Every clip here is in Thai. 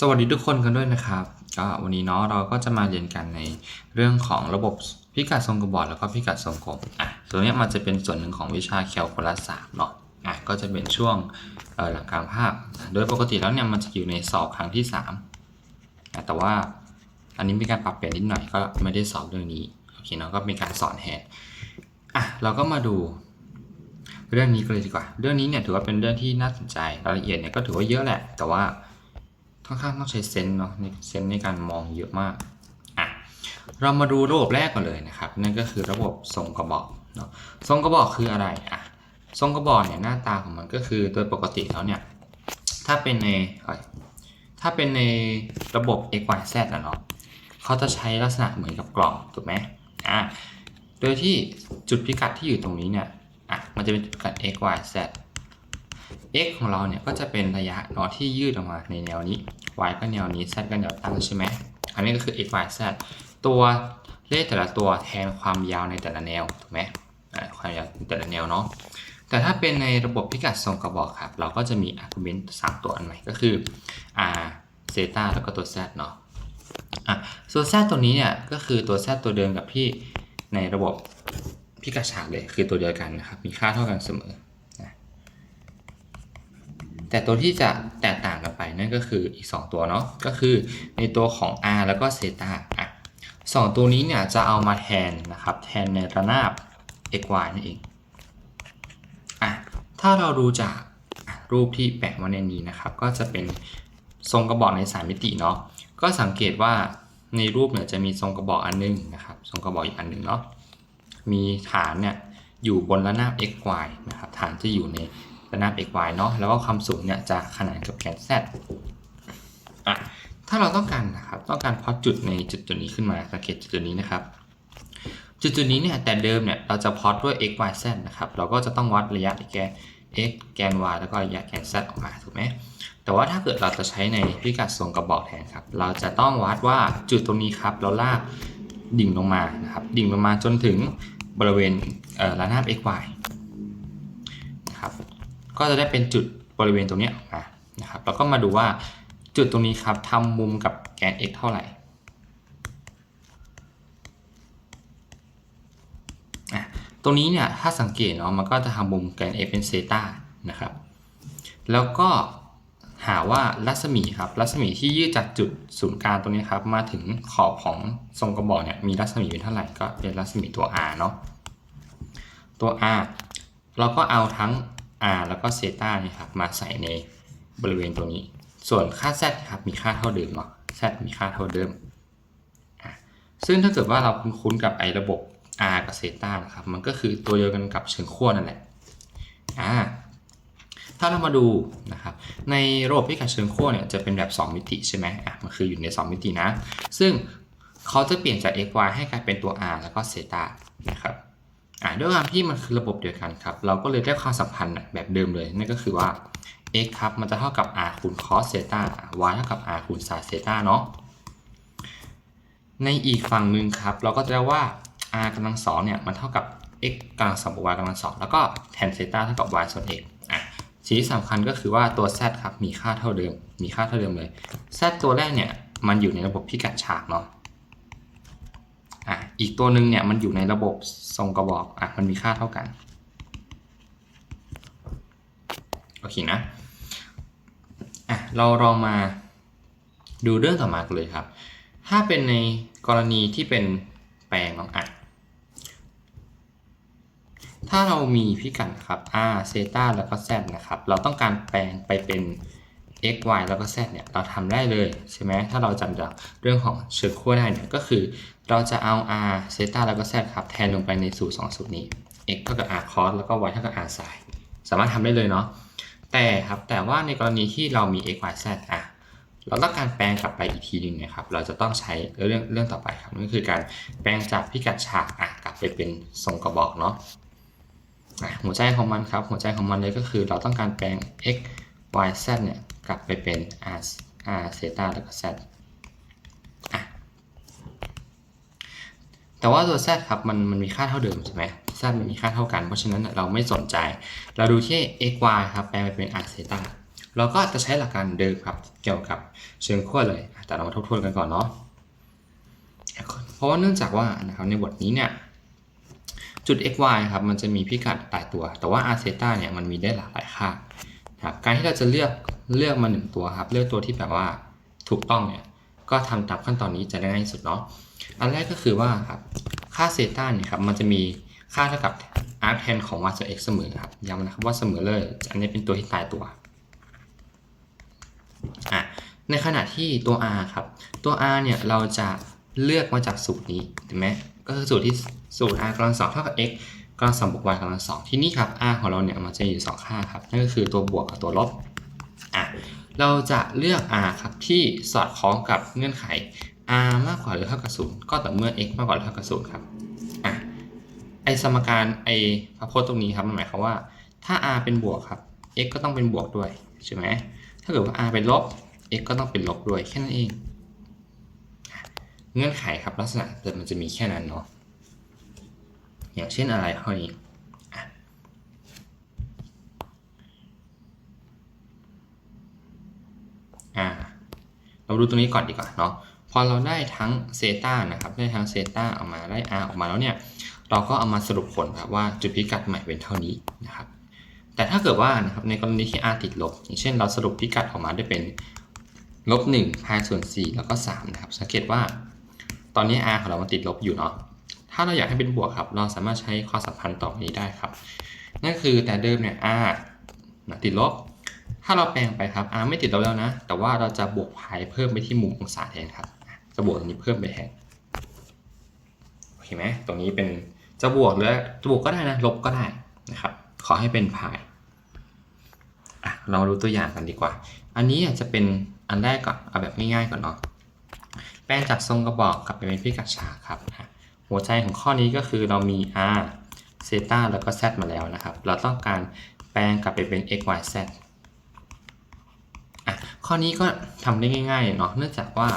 สวัสดีทุกคนกันด้วยนะครับก็วันนี้เนาะเราก็จะมาเรียนกันในเรื่องของระบบพิกัดทรงกระบอกแล้วก็พิกัดทรงกลมอะส่วนี้มันจะเป็นส่วนหนึ่งของวิชาแคลคูลัสสามเนาะอะก็จะเป็นช่วงหลักการภาพโดยปกติแล้วเนี่ยมันจะอยู่ในสอบครั้งที่3อะแต่ว่าอันนี้มีการปรับเปลี่ยนนิดหน่อยก็ไม่ได้สอบเรื่องนี้โอเคเนาะก็มีการสอนแทนอะเราก็มาดูเรื่องนี้กันเลยดีกว่า เรื่องนี้เนี่ยถือว่าเป็นเรื่องที่น่าสนใจรายละเอียดเนี่ยก็ถือว่าเยอะแหละ แต่ว่า ค่อนข้างต้องใช้เซนส์เนาะในเซนส์ในการมองเยอะมากอะเรามาดูระบบแรกก่อนเลยนะครับ นั่นก็คือระบบทรงกระบอกเนาะทรงกระบอกคืออะไรอะทรงกระบอกเนี่ยหน้าตาของมันก็คือโดยปกติแล้วเนี่ยถ้าเป็นในถ้าเป็นในระบบ x y z นะเนาะเขาจะใช้ลักษณะเหมือนกับกล่องถูกไหมอะโดยที่จุดพิกัดที่อยู่ตรงนี้เนี่ยอะมันจะเป็นจุดพิกัด x y z x ของเราเนี่ยก็จะเป็นระยะเนาะที่ยืดออกมาในแนวนี้ y ก็แนวนี้ z ก็แนวตั้งใช่ไหมอันนี้ก็คือ x y z ตัวเลขแต่ละตัวแทนความยาวในแต่ละแนวถูกไหมความยาวในแต่ละแนวเนาะแต่ถ้าเป็นในระบบพิกัดทรงกระบอกครับ เราก็จะมี argument 3 ตัวอันใหม่ก็คือ r เซตาแล้วก็ตัว z เนาะอะส่วน z ตัวนี้เนี่ยก็คือตัว z ตัวเดิมกับที่ในระบบพิกัดฉากเลยคือตัวเดียวกันนะครับ มีค่าเท่ากันเสมอ แต่ตัวที่จะแตกต่างกันไปนั่นก็คืออีก 2 ตัวเนาะก็คือในตัวของ r แล้วก็เซตาอะสองตัวนี้เนี่ยจะเอามาแทนนะครับแทนในระนาบ x y นั่นเองอะถ้าเราดูจากรูปที่แปะไว้ในนี้นะครับ ก็จะเป็นทรงกระบอกใน3มิติเนาะก็สังเกตว่าในรูปเนี่ยจะมีทรงกระบอกอันหนึงนะครับ ทรงกระบอกอีกอันหนึ่งเนาะมีฐานเนี่ยอยู่บนระนาบ x y นะครับฐานจะอยู่ใน ระนาบ x y เนาะแล้วก็ความสูงเนี่ยจะขนานกับแกน z อะถ้าเราต้องการนะครับต้องการพอจุดในจุดจุดนี้ขึ้นมาสังเกตจุดจุดนี้นะครับ จุดจุดนี้เนี่ยแต่เดิมเนี่ยเราจะพอดด้วย x y z นะครับเราก็จะต้องวัดระยะแกน x แกน y แล้วก็ระยะแกน z ออกมาถูกไหมแต่ว่าถ้าเกิดเราจะใช้ในพิกัดทรงกระบอกแทนครับ เราจะต้องวัดว่าจุดตรงนี้ครับ เราลากดิ่งลงมานะครับ ดิ่งลงมาจนถึงบริเวณเระนาบ x y นะครับ ก็จะได้เป็นจุดบริเวณตรงนี้ออกมานะครับแล้วก็มาดูว่าจุดตรงนี้ครับทำมุมกับแกน x เท่าไหร่ตรงนี้เนี่ยถ้าสังเกตเนาะมันก็จะทำมุมแกน x เป็นเซตานะครับแล้วก็หาว่ารัศมีครับรัศมีที่ยืดจากจุดศูนย์กลางตรงนี้ครับมาถึงขอบของทรงกระบอกเนี่ยมีรัศมีเป็นเท่าไหร่ก็เป็นรัศมีตัว r เนาะตัว r เราก็เอาทั้ง r แล้วก็เซต้านี่ครับมาใส่ในบริเวณตัวนี้ ส่วนค่า z ครับมีค่าเท่าเดิมเนาะ z มีค่าเท่าเดิม ซึ่งถ้าเกิดว่าเราคุ้นๆกับไอ้ระบบ r กับเซต้านะครับ มันก็คือตัวเดียวกันกับเชิงขั้วนั่นแหละอ่าถ้าเรามาดูนะครับในระบบพิกัดเชิงขั้วเนี่ยจะเป็นแบบ 2 มิติใช่ไหมอะมันคืออยู่ใน 2 มิตินะ ซึ่งเขาจะเปลี่ยนจาก x y ให้กลายเป็นตัว r แล้วก็เซตานะครับ อ่าด้วยความที่มันคือระบบเดียวกันครับ เราก็เลยได้ความสัมพันธ์แบบเดิมเลย นั่นก็คือว่า x ครับ มันจะเท่ากับ r คูณ cos เซต้า y เท่ากับ r คูณ sin เซต้าเนาะ ในอีกฝั่งหนึ่งครับ เราก็จะได้ว่า r กำลังสองเนี่ย มันเท่ากับ x กำลังสองบวก y กำลังสองแล้วก็ tan เซต้าเท่ากับ y ส่วน x อะสิ่งที่สำคัญก็คือว่าตัว z ครับ มีค่าเท่าเดิม มีค่าเท่าเดิมเลย z ตัวแรกเนี่ย มันอยู่ในระบบพิกัดฉากเนาะ อะอีกตัวหนึ่งเนี่ยมันอยู่ในระบบทรงกระบอกอะมันมีค่าเท่ากันโอเคนะอะเราลองมาดูเรื่องต่อมากันเลยครับ ถ้าเป็นในกรณีที่เป็นแปลงเนาะอะถ้าเรามีพิกัดครับ r เซตาแล้วก็ z นะครับ เราต้องการแปลงไปเป็น x y แล้วก็ z เนี่ยเราทำได้เลยใช่ไหมถ้าเราจำจากเรื่องของเชิงขั้วได้เนี่ยก็คือเราจะเอา r เซตาแล้วก็ z ครับแทนลงไปในสูตร2สูตรนี้ x เท่ากับ r cos แล้วก็ y เท่ากับ r sin สามารถทำได้เลยเนาะแต่ครับแต่ว่าในกรณีที่เรามี x y z อะเราต้องการแปลงกลับไปอีกทีหนึงนะครับ เราจะต้องใช้เรื่องเรื่องต่อไปครับนั่นคือการแปลงจากพิกัดฉากอะกลับไปเป็นทรงกระบอกเนาะหัวใจของมันครับ หัวใจของมันเลยก็คือเราต้องการแปลง x y z เนี่ย กลับไปเป็น r r เซตาแล้วก็ z แต่ว่าตัว z ครับมันมันมีค่าเท่าเดิมใช่ไหม z มันมีค่าเท่ากัน เพราะฉะนั้นเราไม่สนใจ เราดูที่ x y ครับแปลงไปเป็น r เซตาเราก็จะใช้หลักการเดิมครับเกี่ยวกับเชิงขั้วเลย แต่เรามาทบทวนกันก่อนเนาะเพราะว่าเนื่องจากว่านะครับในบทนี้เนี่ยจุด x y ครับมันจะมีพิกัดตายตัว แต่ว่า r เซตาเนี่ยมันมีได้หลากหลายค่าครับการที่เราจะเลือก เลือกมาหนึ่งตัวครับ เลือกตัวที่แบบว่าถูกต้องเนี่ย ก็ทำตามขั้นตอนนี้จะได้ง่ายที่สุดเนาะ อันแรกก็คือว่าครับ ค่าเซต้าเนี่ยครับ มันจะมีค่าเท่ากับ r tan ของ y ส่วน x เสมอครับ ย้ำนะครับว่าเสมอเลย อันนี้เป็นตัวที่ตายตัว อะ ในขณะที่ตัว r ครับ ตัว r เนี่ย เราจะเลือกมาจากสูตรนี้ถูกไหมก็คือสูตรที่สูตร r กำลังสองเท่ากับ x กำลังสองบวก y กำลังสองที่นี่ครับ r ของเราเนี่ย มันจะอยู่สองค่าครับ นั่นก็คือตัวบวกกับตัวลบ อะเราจะเลือก r ครับที่สอดคล้องกับเงื่อนไข r มากกว่าหรือเท่ากับศูนย์ก็ต่อเมื่อ x มากกว่าหรือเท่ากับศูนย์ครับอะไอสมการไอพพจน์ตรงนี้ครับมันหมายความว่า ถ้า r เป็นบวกครับ x ก็ต้องเป็นบวกด้วยใช่ไหมถ้าเกิดว่า r เป็นลบ x ก็ต้องเป็นลบด้วยแค่นั้นเอง เงื่อนไขครับลักษณะแต่มันจะมีแค่นั้นเนาะอย่างเช่นอะไรข้อนี้อะ อ่าเราดูตรงนี้ก่อนดีกว่าเนาะพอเราได้ทั้งเซต้านะครับได้ทั้งเซต้าออกมาได้ r ออกมาแล้วเนี่ยเราก็เอามาสรุปผลครับว่าจุดพิกัดใหม่เป็นเท่านี้นะครับ แต่ถ้าเกิดว่านะครับในกรณีที่ r ติดลบ อย่างเช่นเราสรุปพิกัดออกมาได้เป็นลบ1พายส่วน4แล้วก็3นะครับสังเกตว่า ตอนนี้ r ของเรามันติดลบอยู่เนาะถ้าเราอยากให้เป็นบวกครับ เราสามารถใช้ความสัมพันธ์ต่อไปนี้ได้ครับ นั่นคือแต่เดิมเนี่ย r ติดลบ ถ้าเราแปลงไปครับ r ไม่ติดลบแล้วนะ แต่ว่าเราจะบวกพายเพิ่มไปที่มุมองศาแทนครับ จะบวกตรงนี้เพิ่มไปแทนโอเคไหมตรงนี้เป็นจะบวกหรือจะบวกก็ได้นะ ลบก็ได้นะครับ ขอให้เป็นพายอะเราดูตัวอย่างกันดีกว่า อันนี้อาจจะเป็นอันแรกก่อน เอาแบบง่ายๆก่อนเนาะ แปลงจากทรงกระบอกกลับไปเป็นพิกัดฉากครับหัวใจของข้อนี้ก็คือเรามี r เซตาแล้วก็ z มาแล้วนะครับ เราต้องการแปลงกลับไปเป็น x y z ข้อนี้ก็ทำได้ง่ายๆเนาะเนื่องจากว่า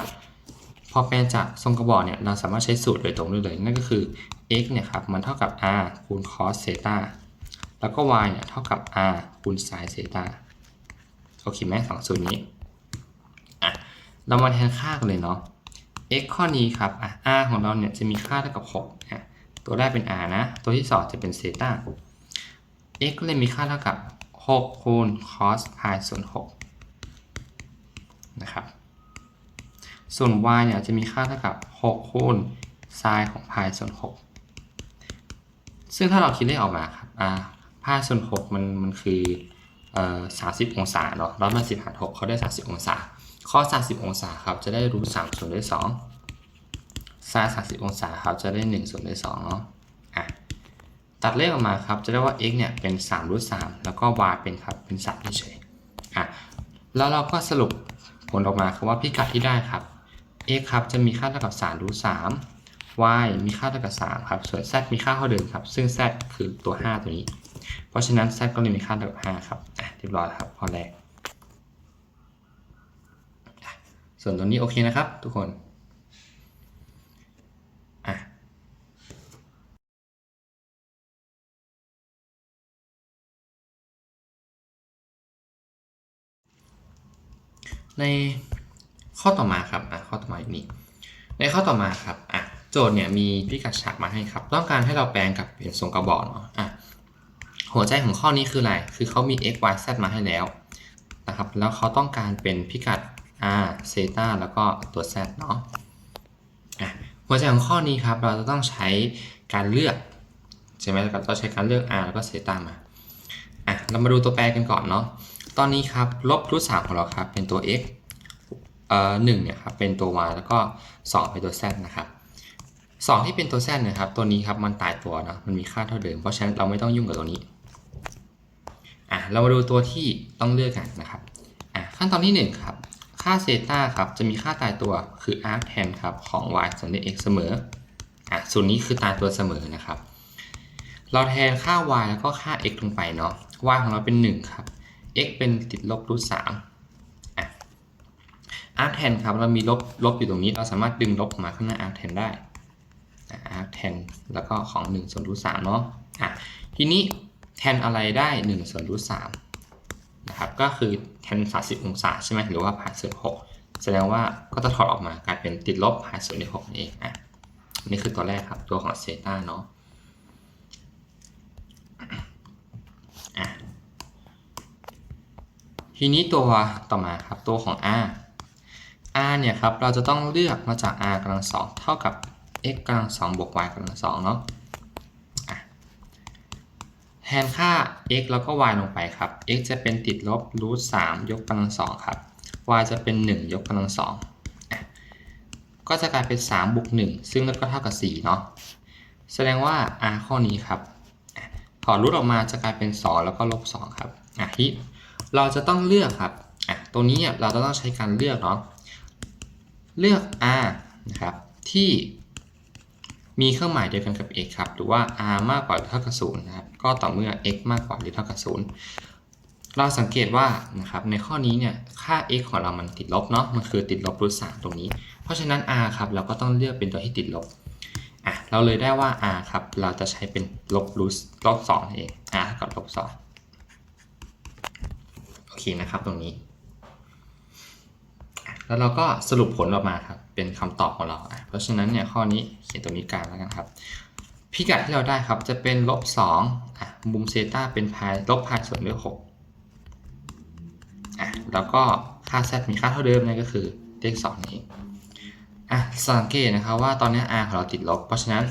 พอแปลงจากทรงกระบอกเนี่ยเราสามารถใช้สูตรโดยตรงได้เลยนั่นก็คือ x เนี่ยครับมันเท่ากับ r คูณ cos เซตาแล้วก็ y เนี่ยเท่ากับ r คูณ sin เซตาโอเคไหมสองสูตรนี้อะเรามาแทนค่ากันเลยเนาะ x ข้อนี้ครับอะ r ของเราเนี่ยจะมีค่าเท่ากับ6อะตัวแรกเป็น r นะ ตัวที่2จะเป็นเซตา x ก็เลยมีค่าเท่ากับ 6 คูณ cos pi ส่วน6 นะครับ ส่วน y เนี่ยจะมีค่าเท่ากับ 6 คูณ sin ของ pi ส่วน 6 ซึ่งถ้าเราคิดเลขออกมาครับอ่า pi ส่วน 6 มันมันคือเอ่อ30 องศาเนาะร้อยมาสิบหาร6เขาได้ 30 องศา ข้อ 30 องศาครับจะได้รูท3ส่วนด้วย2ซาย30 องศาครับจะได้1ส่วนด้วย2เนาะอะตัดเลขออกมาครับจะได้ว่า x เนี่ยเป็น3รูท3แล้วก็ y เป็นครับเป็น3เฉยอะแล้วเราก็สรุป ผลออกมาคือว่าพิกัดที่ได้ครับ x ครับจะมีค่าเท่ากับ3รูท3 y มีค่าเท่ากับ3ครับ ส่วน z มีค่าเท่าเดิมครับ ซึ่ง z คือตัว 5 ตัวนี้ เพราะฉะนั้น z ก็เลยมีค่าเท่ากับ5ครับอะเรียบร้อยครับข้อแรกส่วนตัวนี้โอเคนะครับ ทุกคน อะ ในข้อต่อมาครับอะข้อต่อมาอีกนี้ในข้อต่อมาครับอะโจทย์เนี่ยมีพิกัดฉากมาให้ครับ ต้องการให้เราแปลงกับเป็นทรงกระบอกเนาะอะหัวใจของข้อนี้คืออะไร คือเขามี x y z มาให้แล้วนะครับ แล้วเขาต้องการเป็นพิกัด r เซตาแล้วก็ตัว z เนาะอะหัวใจของข้อนี้ครับ เราจะต้องใช้การเลือกใช่ไหมเราต้องใช้การเลือก r แล้วก็เซตามาอะเรามาดูตัวแปรกันก่อนเนาะ ตอนนี้ครับลบรูทสามของเราครับเป็นตัว x เอ่อหนึ่งเนี่ยครับเป็นตัว y แล้วก็ 2 เป็นตัว z นะครับ2ที่เป็นตัว z นะครับตัวนี้ครับมันตายตัวเนาะมันมีค่าเท่าเดิม เพราะฉะนั้นเราไม่ต้องยุ่งกับตัวนี้อะเรามาดูตัวที่ต้องเลือกกันนะครับอะขั้นตอนที่1ครับค่าเซตาครับจะมีค่าตายตัวคือ arc tan ครับของ y ส่วนด้วย x เสมออะส่วนนี้คือตายตัวเสมอนะครับ เราแทนค่า y แล้วก็ค่า x ลงไปเนาะ y ของเราเป็น 1 ครับ x เป็นติดลบรูทสามอะ arc tan ครับเรามีลบลบอยู่ตรงนี้เราสามารถดึงลบมาข้างหน้า arc tan ได้ arc tan แล้วก็ของ1ส่วนรูทสามเนาะอะทีนี้แทนอะไรได้1ส่วนรูทสามนะครับก็คือแทน30องศาใช่ไหมหรือว่าพายส่วน6แสดงว่าก็จะถอดออกมากลายเป็นติดลบพายส่วนที่6นั่นเองอะนี่คือตัวแรกครับตัวของเซต้าเนาะอะ ทีนี้ตัวต่อมาครับตัวของ r r เนี่ยครับเราจะต้องเลือกมาจาก r กำลังสองเท่ากับ x กำลังสองบวก y กำลังสองเนาะะแทนค่า x แล้วก็ y ลงไปครับ x จะเป็นติดลบรูทสามยกกำลังสองครับ y จะเป็น 1 ยกกำลังสองก็จะกลายเป็น3บวก1ซึ่งก็เท่ากับ4เนาะแสดงว่า r ข้อนี้ครับอะถอดรูทออกมาจะกลายเป็น 2 แล้วก็ลบ2ครับอะที่ เราจะต้องเลือกครับอะตรงนี้เราจะต้องใช้การเลือกเนาะเลือก r นะครับที่มีเครื่องหมายเดียวกันกับ x ครับหรือว่า r มากกว่าหรือเท่ากับ0นะครับก็ต่อเมื่อ x มากกว่าหรือเท่ากับ0เราสังเกตว่านะครับในข้อนี้เนี่ยค่า x ของเรามันติดลบเนาะมันคือติดลบรูทสามตรงนี้ เพราะฉะนั้น r ครับเราก็ต้องเลือกเป็นตัวที่ติดลบอะเราเลยได้ว่า r ครับเราจะใช้เป็นลบรูทลบสองเอง r เท่ากับลบสอง โอเคนะครับตรงนี้ แล้วเราก็สรุปผลออกมาครับ เป็นคำตอบของเรา เพราะฉะนั้นเนี่ยข้อนี้เขียนตรงนี้กลางแล้วกันครับ พิกัดที่เราได้ครับจะเป็นลบสองมุมเซต้าเป็นพายลบพายส่วนด้วยหกแล้วก็ค่า z มีค่าเท่าเดิมนั่นก็คือเลขสองนี้อะสังเกตนะครับว่าตอนนี้ r ของเราติดลบ เพราะฉะนั้น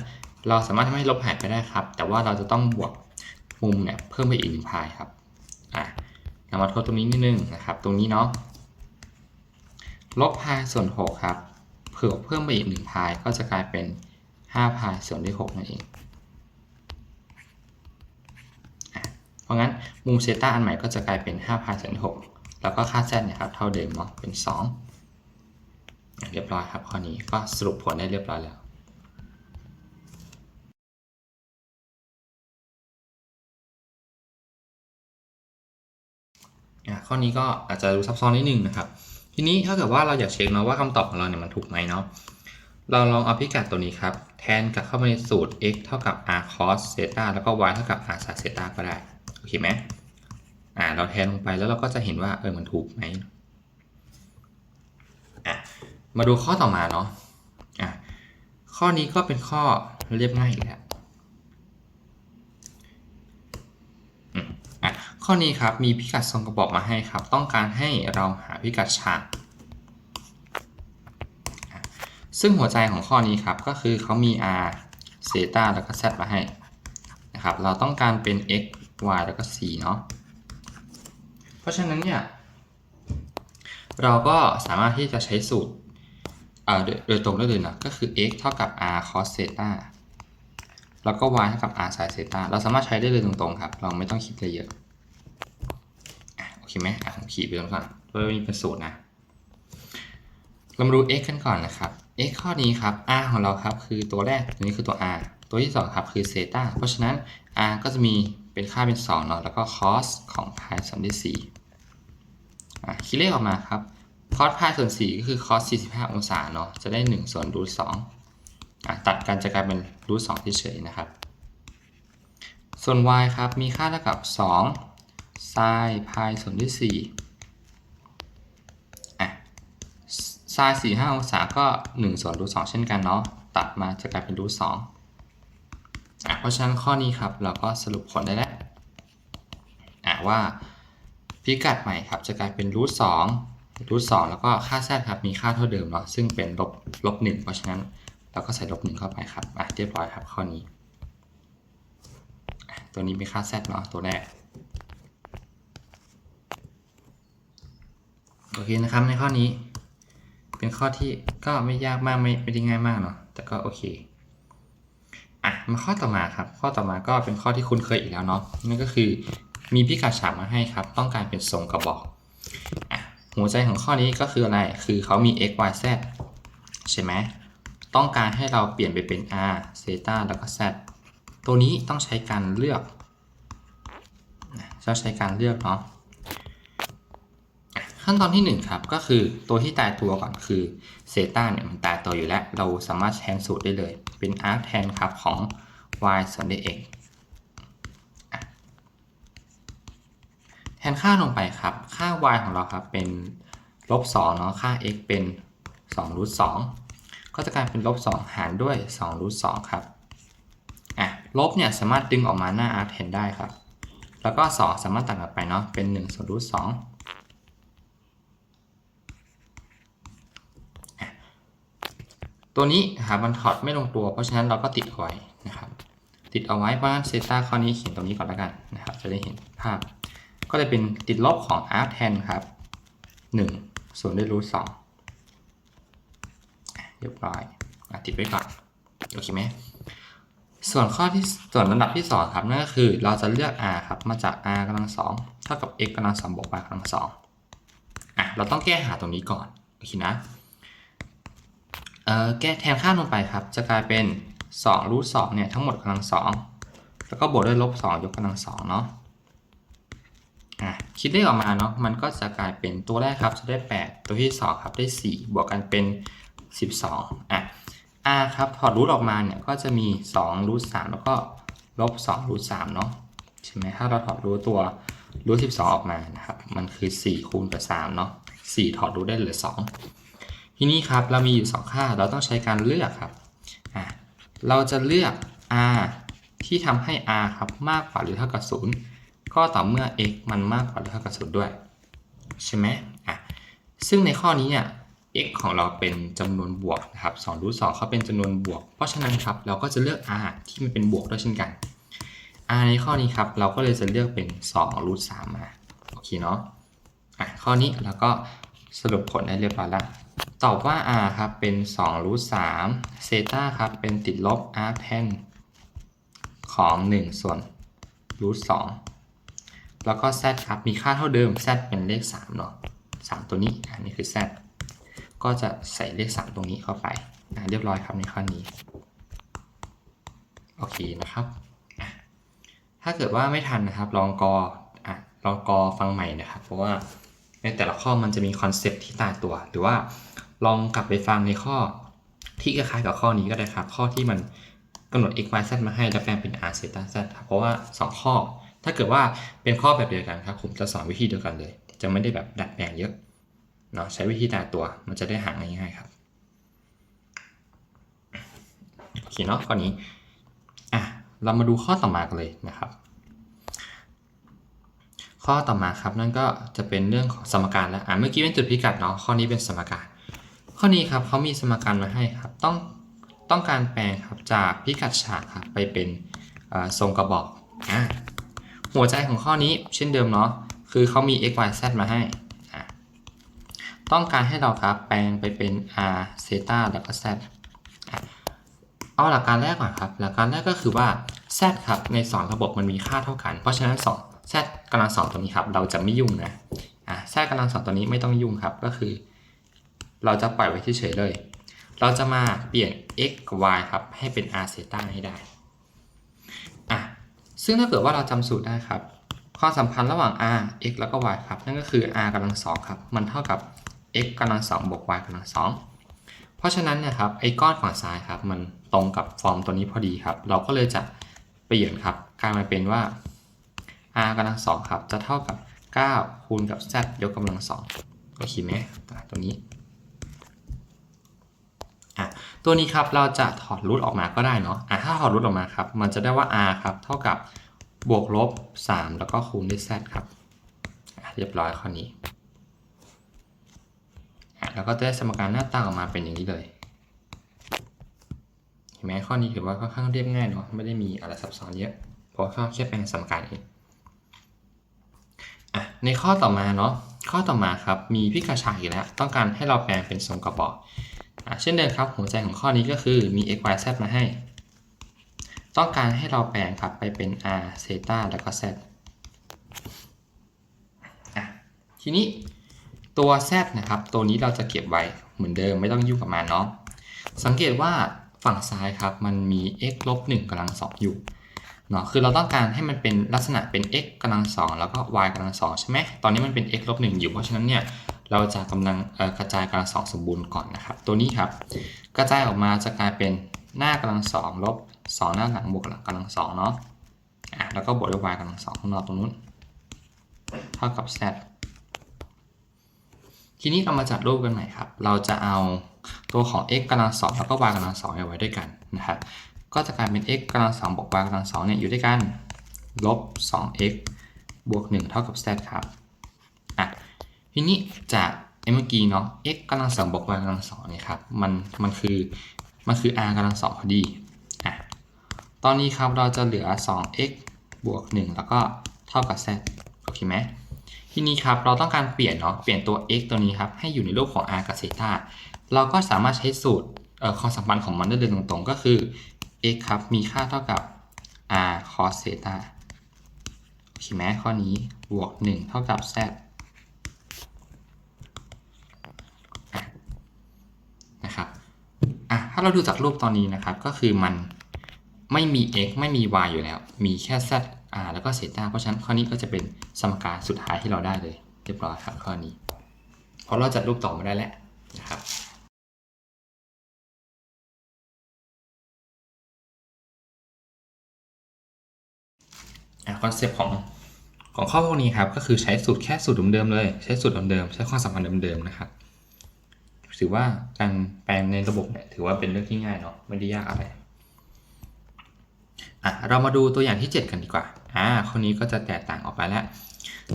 เราสามารถทำให้ลบหายไปได้ครับ แต่ว่าเราจะต้องบวกมุมเนี่ยเพิ่มไปอีกหนึ่งพายครับ เรามาทดตรงนี้นิดนึงนะครับ ตรงนี้เนาะลบพายส่วน6ครับเผื่อเพิ่มไปอีก1พายก็จะกลายเป็น5พายส่วนที่6นั่นเองอเพราะงั้นมุมเซต้าอันใหม่ก็จะกลายเป็น5พายส่วนที่6แล้วก็ค่า z เนี่ยครับเท่าเดิมเนาะเป็น2อะเรียบร้อยครับข้อนี้ก็สรุปผลได้เรียบร้อยแล้ว อะข้อนี้ก็อาจจะดูซับซ้อนนิดนึงนะครับ ทีนี้ถ้าเกิดว่าเราอยากเช็คเนาะว่าคำตอบของเราเนี่ยมันถูกไหมเนาะเราลองเอาพิกัดตัวนี้ครับ แทนกับเข้ามาในสูตร x เท่ากับ r cos เซตาแล้วก็ y เท่ากับ r sin เซตาก็ได้ โอเคไหมอ่าเราแทนลงไปแล้วเราก็จะเห็นว่าเออมันถูกไหมอะมาดูข้อต่อมาเนาะอะข้อนี้ก็เป็นข้อเรียบง่ายอีกแล้ว อะ ข้อนี้ครับมีพิกัดทรงกระบอกมาให้ครับ ต้องการให้เราหาพิกัดฉาก ซึ่งหัวใจของข้อนี้ครับก็คือเขามี r เซตาแล้วก็ z มาให้นะครับ เราต้องการเป็น x y แล้วก็ c เนาะ เพราะฉะนั้นเนี่ยเราก็สามารถที่จะใช้สูตรเอ่อโดยโดยตรงได้เลยนะก็คือ x เท่ากับ r cos เซตาแล้วก็ y เท่ากับ r sin เซตาเราสามารถใช้ได้เลยตรงๆครับ เราไม่ต้องคิดอะไรเยอะ เคไหมอะผมขีดไปตรงก่อนเพื่อมีเป็นสูตรนะ เรามาดู x กันก่อนนะครับ x ข้อนี้ครับ r ของเราครับคือตัวแรกตัวนี้คือตัว r ตัวที่2ครับคือเซต้าเพราะฉะนั้น r ก็จะมีเป็นค่าเป็น2เนาะแล้วก็ cos ของ pi ส่วนที่4อะคิดเลขออกมาครับ cos pi ส่วน 4 ก็คือ cos 45 องศาเนาะจะได้ 1 ส่วนรูท2อะตัดกันจะกลายเป็นรูท2เฉยๆนะครับ ส่วน y ครับมีค่าเท่ากับ 2 sin pi ส่วนที่4อะ sin 45องศาก็1ส่วนรูท2เช่นกันเนาะตัดมาจะกลายเป็นรูท2อะเพราะฉะนั้นข้อนี้ครับเราก็สรุปผลได้แล้วอะว่าพิกัดใหม่ครับจะกลายเป็นรูท2รูท2แล้วก็ค่า z ครับมีค่าเท่าเดิมเนาะซึ่งเป็นลบลบ1เพราะฉะนั้นเราก็ใส่ลบ1เข้าไปครับอะเรียบร้อยครับข้อนี้ ตัวนี้เป็นค่า z เนาะตัวแรก อเคนะครับในข้อนี้ เป็นข้อที่ก็ไม่ยากมากไม่ไม่ได้ง่ายมากเนาะแต่ก็โอเคอะมาข้อต่อมาครับ ข้อต่อมาก็เป็นข้อที่คุ้นเคยอีกแล้วเนาะนั่นก็คือมีพิกัดฉากมาให้ครับ ต้องการเป็นทรงกระบอกอะหัวใจของข้อนี้ก็คืออะไร คือเขามี x y z ใช่ไหมต้องการให้เราเปลี่ยนไปเป็น r เซตาแล้วก็ z ตัวนี้ต้องใช้การเลือกจะใช้การเลือกเนาะ ขั้นตอนที่1ครับก็คือตัวที่ตายตัวก่อนคือเซต้าเนี่ยมันตายตัวอยู่แล้ว เราสามารถแทนสูตรได้เลย เป็น arc แทนครับของ y ส่วนด้วย x แทนค่าลงไปครับ ค่า y ของเราครับเป็นลบ2เนาะค่า x เป็น2รูท2ก็จะกลายเป็นลบ2หารด้วย2รูท2ครับอะลบเนี่ยสามารถดึงออกมาหน้า r แทนได้ครับ แล้วก็ 2 สามารถตัดออกไปเนาะเป็น1ส่วนรูท2อะ ตัวนี้นะครับมันถอดไม่ลงตัว เพราะฉะนั้นเราก็ติดเอาไว้นะครับ ติดเอาไว้เพราะฉะนั้นเซต้าข้อนี้เขียนตรงนี้ก่อนแล้วกันนะครับ จะได้เห็นภาพ ก็เลยเป็นติดลบของ r แทนครับ1ส่วนด้วยรูท2อะเรียบร้อยอติดไว้ก่อนโอเคไหมส่วนข้อที่ส่วนลำดับที่ 2 ครับนั่นก็คือเราจะเลือก r ครับมาจาก r กำลังสองเท่ากับ x กำลังสองบวก y กำลังสองอะเราต้องแก้หาตรงนี้ก่อนโอเคนะ แก้แทนค่าลงไปครับ จะกลายเป็น2รูท2เนี่ยทั้งหมดกำลังสองแล้วก็บวกด้วยลบ2ยกกำลังสองเนาะอะคิดเลขออกมาเนาะมันก็จะกลายเป็นตัวแรกครับจะได้ 8 ตัวที่ 2 ครับได้ 4 บวกกันเป็น 12อะ r ครับถอดรูทออกมาเนี่ยก็จะมี2รูท3แล้วก็ลบ2รูท3เนาะใช่ไหมถ้าเราถอดรูทตัวรูท12ออกมานะครับมันคือ 4 คูณกับ3เนาะ4ถอดรูทได้เหลือ 2 ทีนี้ครับเรามีอยู่ 2 ค่า เราต้องใช้การเลือกครับ เราจะเลือก r ที่ทำให้ r ครับมากกว่าหรือเท่ากับ 0 ก็ต่อเมื่อ x มันมากกว่าหรือเท่ากับ 0 ด้วยใช่ไหมอะซึ่งในข้อนี้เนี่ย x ของเราเป็นจำนวนบวกนะครับ2รูท2เขาเป็นจำนวนบวก เพราะฉะนั้นครับเราก็จะเลือก r ที่มันเป็นบวกด้วยเช่นกัน r ในข้อนี้ครับเราก็เลยจะเลือกเป็น2รูท3มาโอเคเนาะอะข้อนี้เราก็สรุปผลได้เรียบร้อยแล้ว ตอบว่า r ครับเป็น2รูท3เซต้าครับเป็นติดลบ r แทนของ 1 ส่วนรูท2แล้วก็ z ครับมีค่าเท่าเดิม z เป็นเลข3เนาะ3ตัวนี้อันนี้คือ z ก็จะใส่เลข 3 ตรงนี้เข้าไปนะเรียบร้อยครับในข้อนี้ โอเคนะครับ ถ้าเกิดว่าไม่ทันนะครับ ลองกออะลองกอฟังใหม่นะครับ เพราะว่าในแต่ละข้อมันจะมีคอนเซปต์ที่ตายตัว หรือว่า ลองกลับไปฟังในข้อที่คล้ายๆกับข้อนี้ก็ได้ครับ ข้อที่มันกำหนด x y z มาให้แล้วแปลงเป็น r เซตา z ครับเพราะว่า 2 ข้อ ถ้าเกิดว่าเป็นข้อแบบเดียวกันครับ ผมจะสอนวิธีเดียวกันเลย จะไม่ได้แบบดัดแปลงเยอะเนาะใช้วิธีตาตัวมันจะได้หาง่ายๆครับโอเคเนาะข้อนี้อะเรามาดูข้อต่อมากันเลยนะครับ ข้อต่อมาครับนั่นก็จะเป็นเรื่องของสมการแล้วอะเมื่อกี้เป็นจุดพิกัดเนาะข้อนี้เป็นสมการ ข้อนี้ครับเขามีสมการมาให้ครับต้องต้องการแปลงครับจากพิกัดฉากครับไปเป็นทรงกระบอกอะหัวใจของข้อนี้เช่นเดิมเนาะคือเขามี x y z มาให้ ต้องการให้เราครับแปลงไปเป็น r เซตาแล้วก็ z เอาหลักการแรกก่อนครับ หลักการแรกก็คือว่า z ครับใน 2 ระบบมันมีค่าเท่ากัน เพราะฉะนั้น 2 z กำลังสองตัวนี้ครับเราจะไม่ยุ่งนะอะ z กำลังสองตัวนี้ไม่ต้องยุ่งครับก็คือ เราจะปล่อยไว้เฉยๆเลย เราจะมาเปลี่ยน x กับ y ครับ ให้เป็น r เซตาให้ได้อะซึ่งถ้าเกิดว่าเราจำสูตรได้ครับความสัมพันธ์ระหว่าง r x แล้วก็ y ครับ นั่นก็คือ r กำลังสองครับ มันเท่ากับ x กำลังสองบวก y กำลังสองเพราะฉะนั้นเนี่ยครับไอ้ก้อนฝั่งซ้ายครับ มันตรงกับฟอร์มตัวนี้พอดีครับ เราก็เลยจะเปลี่ยนครับกลายมาเป็นว่า r กำลังสองครับ จะเท่ากับ 9 คูณกับ z ยกกำลังสองโอเคไหมตัวนี้ อะตัวนี้ครับเราจะถอดรูทออกมาก็ได้เนาะอะถ้าถอดรูทออกมาครับ มันจะได้ว่า r ครับเท่ากับบวกลบ 3 แล้วก็คูณด้วย z ครับเรียบร้อยข้อนี้ แล้วก็ได้สมการหน้าตาออกมาเป็นอย่างนี้เลย เห็นไหมข้อนี้ถือว่าค่อนข้างเรียบง่ายเนาะ ไม่ได้มีอะไรซับซ้อนเยอะ เพราะข้อแค่แปลงสมการเองอะในข้อต่อมาเนาะ ข้อต่อมาครับ มีพิกัดฉาอีกแล้ว ต้องการให้เราแปลงเป็นทรงกระบอก เช่นเดิมครับหัวใจของข้อนี้ก็คือมี x y z มาให้ ต้องการให้เราแปลงครับไปเป็น r เซตาแล้วก็ z ทีนี้ตัว z นะครับ ตัวนี้เราจะเก็บไว้เหมือนเดิมไม่ต้องยุ่งกับมันเนาะสังเกตว่าฝั่งซ้ายครับมันมี x ลบ1กำลัง2อยู่เนาะคือเราต้องการให้มันเป็นลักษณะเป็น x กำลัง2แล้วก็ y กำลัง2ใช่ไหมตอนนี้มันเป็น x ลบ1อยู่เพราะฉะนั้นเนี่ย เราจะกำลังกระจายกำลัง2สมบูรณ์ก่อนนะครับ ตัวนี้ครับ กระจายออกมาจะกลายเป็นหน้ากำลัง2ลบ2หน้าหลังบวกหลังกำลัง2เนาะอะแล้วก็บวกด้วย y กำลัง2ข้างนอกตรงนู้นเท่ากับ z ทีนี้เรามาจัดรูปกันใหม่ครับ เราจะเอาตัวของ x กำลังสองแล้วก็ y กำลังสองเนี่ยไว้ด้วยกันนะครับ ก็จะกลายเป็น x กำลังสองบวก y กำลังสองเนี่ยอยู่ด้วยกันลบ 2x บวก 1 เท่ากับ z ครับ ทีนี้จากเมื่อกี้เนาะ x กำลังสองบวก y กำลังสองเนี่ยครับ มัน มันคือ มันคือ r กำลังสองพอดี อะ ตอนนี้ครับเราจะเหลือ 2x บวก 1 แล้วก็เท่ากับ z โอเคไหมทีนี้ครับเราต้องการเปลี่ยนเนาะ เปลี่ยนตัว x ตัวนี้ครับให้อยู่ในรูปของ r กับ theta เราก็สามารถใช้สูตรเอ่อความสัมพันธ์ของมันได้เลยตรงๆ ก็คือ x ครับมีค่าเท่ากับ r cos theta โอเคไหมข้อนี้บวก 1 เท่ากับ z อะ นะครับอะถ้าเราดูจากรูปตอนนี้นะครับ ก็คือมันไม่มี x ไม่มี y อยู่แล้ว มีแค่ z r แล้วก็เซตาเพราะฉะนั้นข้อนี้ก็จะเป็นสมการสุดท้ายที่เราได้เลยเรียบร้อยครับข้อนี้เพราะเราจัดรูปต่อมาได้แล้วนะครับคอนเซปต์ของของข้อพวกนี้ครับก็คือใช้สูตรแค่สูตรเดิมๆเลย ใช้สูตรเดิมๆใช้ความสัมพันธ์เดิมๆนะครับ ถือว่าการแปลงในระบบเนี่ยถือว่าเป็นเรื่องที่ง่ายเนาะไม่ได้ยากอะไรอะเรามาดูตัวอย่างที่ 7 กันดีกว่าอ่าข้อนี้ก็จะแตกต่างออกไปแล้ว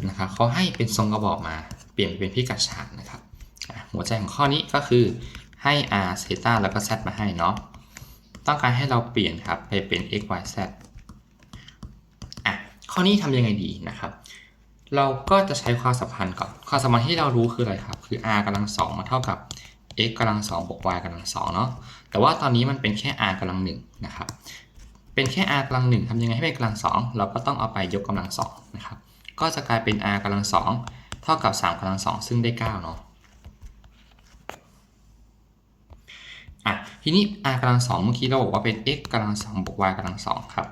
นะครับเขาให้เป็นทรงกระบอกมาเปลี่ยนเป็นพิกัดฉากนะครับหัวใจของข้อนี้ก็คือให้ r เซต้าแล้วก็ z มาให้เนาะต้องการให้เราเปลี่ยนครับไปเป็น x y z อะข้อนี้ทำยังไงดีนะครับ เราก็จะใช้ความสัมพันธ์ก่อนความสัมพันธ์ที่เรารู้คืออะไรครับ คือ r กำลังสองมาเท่ากับ x กำลังสองบวก y กำลังสองเนาะ แต่ว่าตอนนี้มันเป็นแค่ r กำลังหนึ่งนะครับ เป็นแค่ r กำลังหนึ่งทำยังไงให้เป็นกำลังสองเราก็ต้องเอาไปยกกำลังสองนะครับ ก็จะกลายเป็น r กำลังสองเท่ากับ3กำลังสองซึ่งได้9เนาะอะทีนี้ r กำลังสองเมื่อกี้เราบอกว่าเป็น x กำลังสองบวก y กำลังสองครับ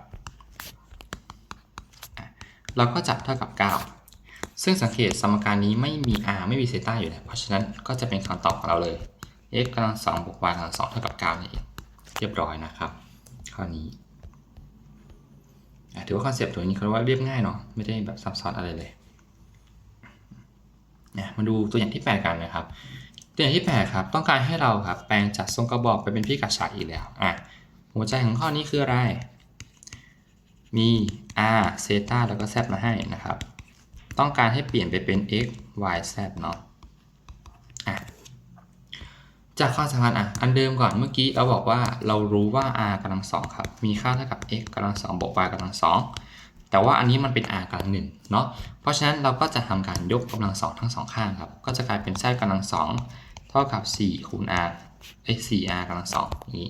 เราก็จับเท่ากับ 9 ซึ่งสังเกตสมการนี้ไม่มี r ไม่มีเซต้าอยู่แล้ว เพราะฉะนั้นก็จะเป็นคำตอบของเราเลย x กำลังสองบวก y กำลังสองเท่ากับ9นี่เองเรียบร้อยนะครับ ข้อนี้ถือว่าคอนเซปต์ตัวนี้เขาเรียกว่าเรียบง่ายเนาะไม่ได้แบบซับซ้อนอะไรเลยนะมาดูตัวอย่างที่ 8 กันนะครับ ตัวอย่างที่ 8 ครับ ต้องการให้เราครับแปลงจากทรงกระบอกไปเป็นพิกัดฉากอีกแล้วอะหัวใจของข้อนี้คืออะไร มี r เซตาแล้วก็ z มาให้นะครับ ต้องการให้เปลี่ยนไปเป็น x y z เนาะอะ จากความสัมพันธ์อะ อันเดิมก่อนเมื่อกี้เราบอกว่าเรารู้ว่า r กำลังสองครับ มีค่าเท่ากับ x กำลังสองบวก y กำลังสองแต่ว่าอันนี้มันเป็น r กำลังหนึ่งเนาะ เพราะฉะนั้นเราก็จะทำการยกกำลังสองทั้งสองข้างครับ ก็จะกลายเป็น z กำลังสองเท่ากับ 4 คูณ r เอ้ 4r กำลังสองอย่างนี้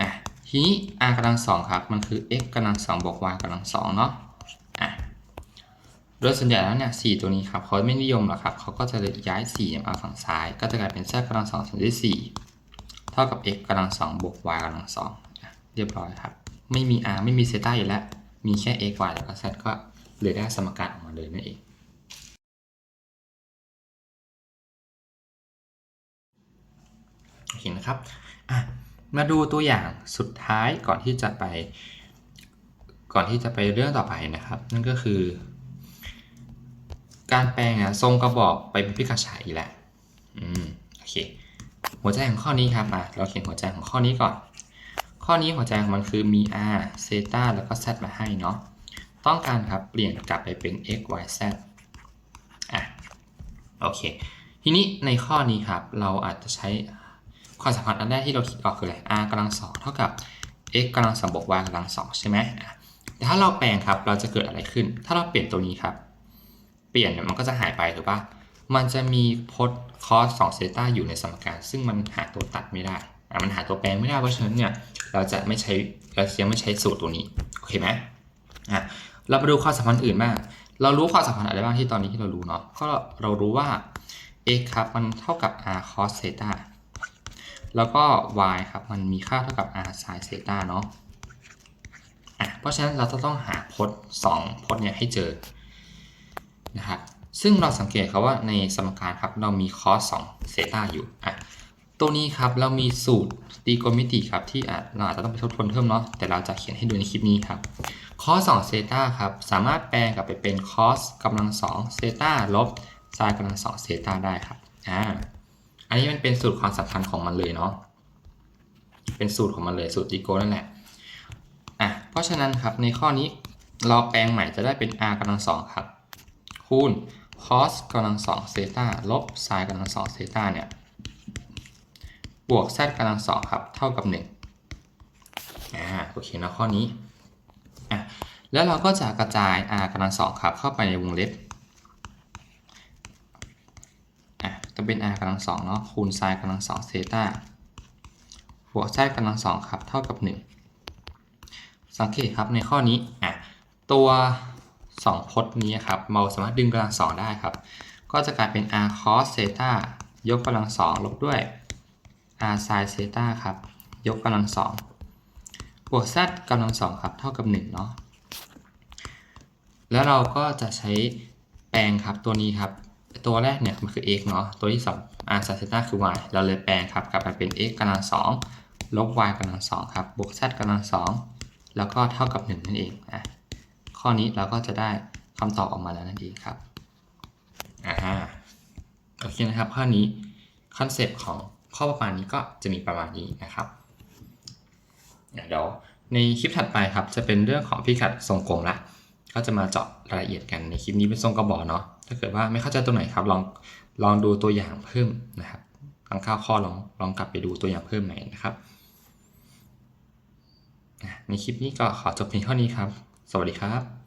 อะทีนี้ r กำลังสองครับ มันคือ x กำลังสองบวก y กำลังสองเนาะ โดยส่วนใหญ่แล้วเนี่ย4ตัวนี้ครับเขาไม่นิยมหรอกครับเขาก็จะย้าย4มาฝั่งซ้าย ก็จะกลายเป็น z กำลังสองส่วนที่4เท่ากับ x กำลังสองบวก y กำลังสองเรียบร้อยครับ ไม่มี r ไม่มีเซต้าอยู่แล้ว มีแค่ x y แล้วก็ z ก็เลยได้สมการออกมาเลยนั่นเองโอเคนะครับมาดูตัวอย่างสุดท้ายก่อนที่จะไป ก่อนที่จะไปเรื่องต่อไปนะครับ นั่นก็คือ การแปลงอะทรงกระบอกไปเป็นพิกัดฉากอีกแล้วอืมโอเค หัวใจของข้อนี้ครับอะเราเขียนหัวใจของข้อนี้ก่อน ข้อนี้หัวใจของมันคือมี r เซตาแล้วก็ z มาให้เนาะต้องการครับเปลี่ยนกลับไปเป็น x y z อะโอเค ทีนี้ในข้อนี้ครับเราอาจจะใช้ความสัมพันธ์อันแรกที่เราคิดออกคืออะไร r กำลังสองเท่ากับ x กำลังสองบวก y กำลังสองใช่ไหมแต่ถ้าเราแปลงครับเราจะเกิดอะไรขึ้น ถ้าเราเปลี่ยนตัวนี้ครับ เปลี่ยนเนี่ยมันก็จะหายไปถูกปะมันจะมีพจน์คอส2เซต้าอยู่ในสมการ ซึ่งมันหาตัวตัดไม่ได้อะมันหาตัวแปลงไม่ได้เพราะฉะนั้นเนี่ยเราจะไม่ใช้เราจะไม่ใช้สูตรตัวนี้โอเคไหมอะเรามาดูความสัมพันธ์อื่นบ้างเรารู้ความสัมพันธ์อะไรบ้างที่ตอนนี้ที่เรารู้เนาะก็เรารู้ว่า x ครับมันเท่ากับ r cos เซต้าแล้วก็ y ครับมันมีค่าเท่ากับ r sin เซต้าเนาะอะเพราะฉะนั้นเราจะต้องหาพจน์2พจน์เนี่ยให้เจอ นะครับซึ่งเราสังเกตครับว่าในสมการครับเรามี cos 2เซต้าอยู่อะตัวนี้ครับเรามีสูตรตรีโกณมิติครับที่เราอาจจะต้องไปทบทวนเพิ่มเนาะแต่เราจะเขียนให้ดูในคลิปนี้ครับ cos 2เซต้าครับสามารถแปลงกลับไปเป็น cos กำลัง2เซต้าลบ sin กำลัง2เซต้าได้ครับอ่าอันนี้มันเป็นสูตรความสัมพันธ์ของมันเลยเนาะเป็นสูตรของมันเลยสูตรตรีโกณนั่นแหละอะเพราะฉะนั้นครับในข้อนี้เราแปลงใหม่จะได้เป็น r กำลัง2ครับ คูณ cos กำลัง2เซตาลบ sin กำลัง2เซตาเนี่ยบวก z กำลังสองครับเท่ากับ1อ่าโอเคนะข้อนี้อะแล้วเราก็จะกระจาย r กำลังสองครับเข้าไปในวงเล็บอะจะเป็น r กำลังสองเนาะคูณ sin กำลังสองเซตาบวก z กำลังสองครับเท่ากับ 1 สังเกตครับในข้อนี้อะตัว 2พจน์นี้ครับเราสามารถดึงกำลังสองได้ครับ ก็จะกลายเป็น r cos เซตายกกำลังสองลบด้วย r sin เซตาครับ ยกกำลังสองบวก z กำลังสองครับ เท่ากับ1เนาะแล้วเราก็จะใช้แปลงครับตัวนี้ครับ ตัวแรกเนี่ยมันคือ x เนาะตัวที่2 r sin เซตาคือ y เราเลยแปลงครับกลับไปเป็น x กำลังสองลบ y กำลังสองครับบวก z กำลังสองแล้วก็เท่ากับ 1 นั่นเองอะ ข้อนี้เราก็จะได้คำตอบออกมาแล้วนั่นเองครับอ่าโอเคนะครับข้อนี้คอนเซปต์ของข้อประมาณนี้ก็จะมีประมาณนี้นะครับเดี๋ยวในคลิปถัดไปครับจะเป็นเรื่องของพิกัดทรงกลมละก็จะมาเจาะรายละเอียดกันในคลิปนี้เป็นทรงกระบอกเนาะถ้าเกิดว่าไม่เข้าใจตรงไหนครับลองลองดูตัวอย่างเพิ่มนะครับลองข้าวข้อลองลองกลับไปดูตัวอย่างเพิ่มใหม่นะครับในคลิปนี้ก็ขอจบเพียงเท่านี้ครับ สวัสดีครับ